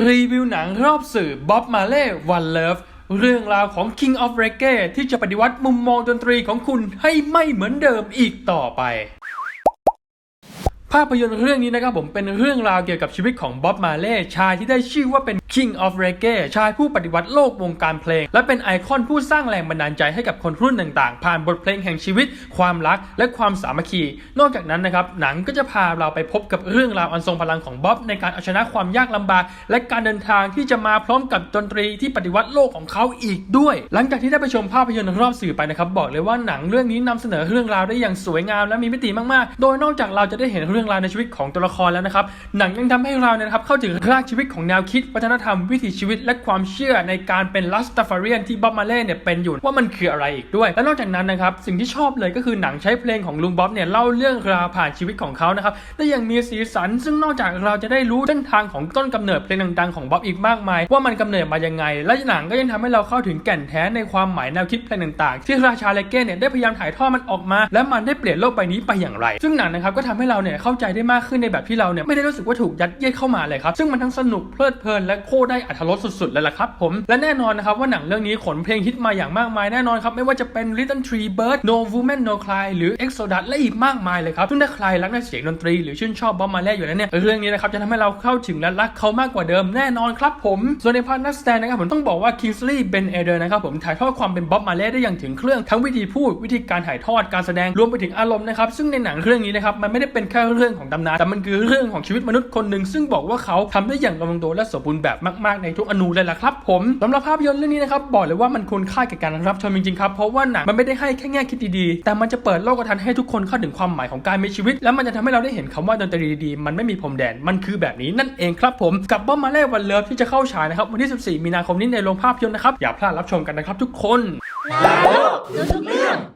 รีวิวหนังรอบสื่อบ๊อบมาเล่วันเลิฟเรื่องราวของ King of Reggae ที่จะปฏิวัติมุมมองดนตรีของคุณให้ไม่เหมือนเดิมอีกต่อไป ภาพยนตร์เรื่องนี้นะครับผมเป็นเรื่องราวเกี่ยวกับชีวิตของบ๊อบมาเล่ชายที่ได้ชื่อว่าเป็น King of Reggae ชายผู้ปฏิวัติโลกวงการเพลง และเป็นไอคอนผู้สร้างแรงบันดาลใจให้กับคนรุ่นต่างๆ ผ่านบทเพลงแห่งชีวิต ความรัก และความสามัคคี นอกจากนั้นนะครับ หนังก็จะพาเราไปพบกับเรื่องราวอันทรงพลังของบ๊อบในการเอาชนะความยากลำบาก และการเดินทางที่จะมาพร้อมกับดนตรีที่ปฏิวัติโลกของเขาอีกด้วย หลังจากที่ได้ไปชมภาพยนตร์รอบสื่อไปนะครับบอกเลยว่าหนังเรื่องนี้นำเสนอเรื่องราวได้อย่างสวยงามและมีมิติมากๆ โดยนอกจากเราจะได้เห็นเรื่องราวในชีวิตของตัวละครแล้วนะครับหนังยังทำให้เราเนี่ยนะครับเข้าถึงรากชีวิตของแนวคิดวัฒนธรรมวิถีชีวิตและความเชื่อในการเป็นลัสตาฟาเรียนที่บ๊อบมาเล่เนี่ยเป็นอยู่ว่ามันคืออะไรอีกด้วย และนอกจากนั้นนะครับสิ่งที่ชอบเลยก็คือหนังใช้เพลงของลุงบ๊อบเนี่ยเล่าเรื่องราวผ่านชีวิตของเขานะครับได้อย่างมีสีสัน ซึ่งนอกจากเราจะได้รู้เส้นทางของต้นกำเนิดเพลงดังๆของบ๊อบอีกมากมาย ว่ามันกำเนิดมายังไง และหนังก็ยังทำให้เราเข้าถึงแก่นแท้ในความหมายแนวคิดเพลงต่างๆ ที่ราชาเลเก้เนี่ยได้พยายามถ่ายทอดมันออกมา และมันได้เปลี่ยนโลกใบนี้ไปอย่างไร ซึ่งหนังนะครับก็ทำให้เราเนี่ยเข้าใจได้มากขึ้นในแบบที่เราเนี่ยไม่ได้รู้สึกว่าถูกยัดเยียดเข้ามาเลยครับซึ่งมันทั้งสนุกเพลิดเพลินและโคตรได้อัธรสสุดๆเลยล่ะครับผมและแน่นอนนะครับว่าหนังเรื่องนี้ขนเพลงฮิตมาอย่างมากมายแน่นอนครับไม่ว่าจะเป็น Little Tree Bird No Woman No Cry หรือ Exodus และอีกมากมายเลยครับซึ่งถ้าใครรักในเสียงดนตรีหรือชื่นชอบบ๊อบมาเล่อยู่แล้วเนี่ยเรื่องนี้นะครับจะทำให้เราเข้าถึงและรักเขามากกว่าเดิมแน่นอนครับผม ส่วนในพาร์ทนักแสดงนะครับผมต้องบอกว่า Kingsley Ben Eder นะครับผมถ่ายทอดความเป็นบ๊อบมาเล่ได้อย่างถึงเครื่องทั้งวิธีพูดวิธีการถ่ายทอดการแสดงรวมไปถึงอารมณ์นะครับซึ่งในหนังเรื่องนี้นะครับมันไม่ได้เป็นแค่เรื่องของตำนานแต่มันคือเรื่องของชีวิตมนุษย์คนหนึ่งซึ่งบอกว่าเขาทำได้อย่างลงตัวและสมบูรณ์แบบมากๆในทุกอนูเลยล่ะครับผมสำหรับภาพยนตร์เรื่องนี้นะครับบอกเลยว่ามันควรค่าแก่การรับชมจริงๆครับเพราะว่าหนังมันไม่ได้ให้แค่แง่คิดดีๆ แต่มันจะเปิดโลกทัศน์ให้ทุกคนเข้าถึงความหมายของการมีชีวิต แล้วมันจะทำให้เราได้เห็นคำว่าดนตรีดีๆมันไม่มีพรมแดนมันคือแบบนี้นั่นเองครับผมกับบ้ามาเล่วันเลิฟที่จะเข้าฉายนะครับวันที่ 14 มีนาคมนี้ในโรงภาพยนตร์นะครับอย่าพลาดรับชมกันนะครับทุกคนลาโลกรู้ทุกเรื่อง